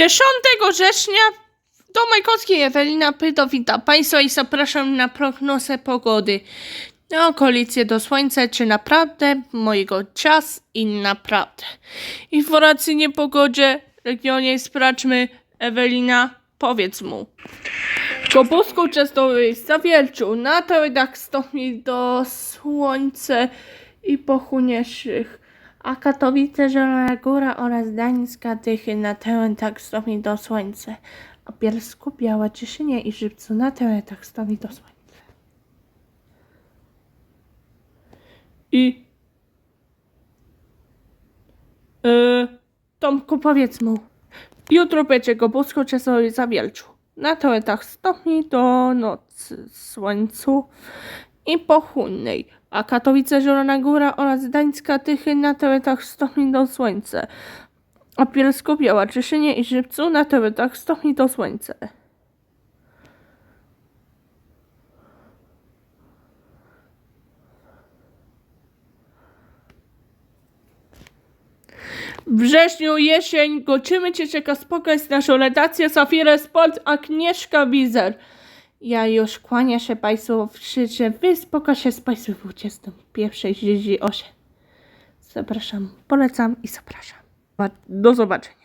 10 września do Majkowskiej Ewelina Pyto wita Państwa i zapraszam na prognozę pogody. Na okolicję do słońca, czy naprawdę mojego czas i naprawdę. Informacji niepogodzie regionie sprawdźmy. Ewelina, powiedz mu. W Kobusku Częstochowie Zawierciu na terenach stopni do słońce i pochłonięszych, a Katowice, Zielona Góra oraz Gdańska Tychy na terenach stopni do słońce, a Bielsku, Biała Cieszynie i Żywcu na terenach stopni do słońca. I... Yy, Tomku, powiedz mu. Jutro będzie Kobusko Częstochowie Zawierciu. Na terenach stopni do nocy słońcu i pochłonnej, a Katowice, Zielona Góra oraz Gdańska Tychy na terenach stopni do słońca, a Bielsko, Biała i Żywcu na terenach stopni do słońca. Wrześniu, jesień, goczymy Cię czeka spokój z naszą redakcją Safira Sport Agnieszka Wizer. Ja już kłaniam się Państwu życzę wyspokoj się z Państwem 21.38. Zapraszam, polecam i zapraszam. Do zobaczenia.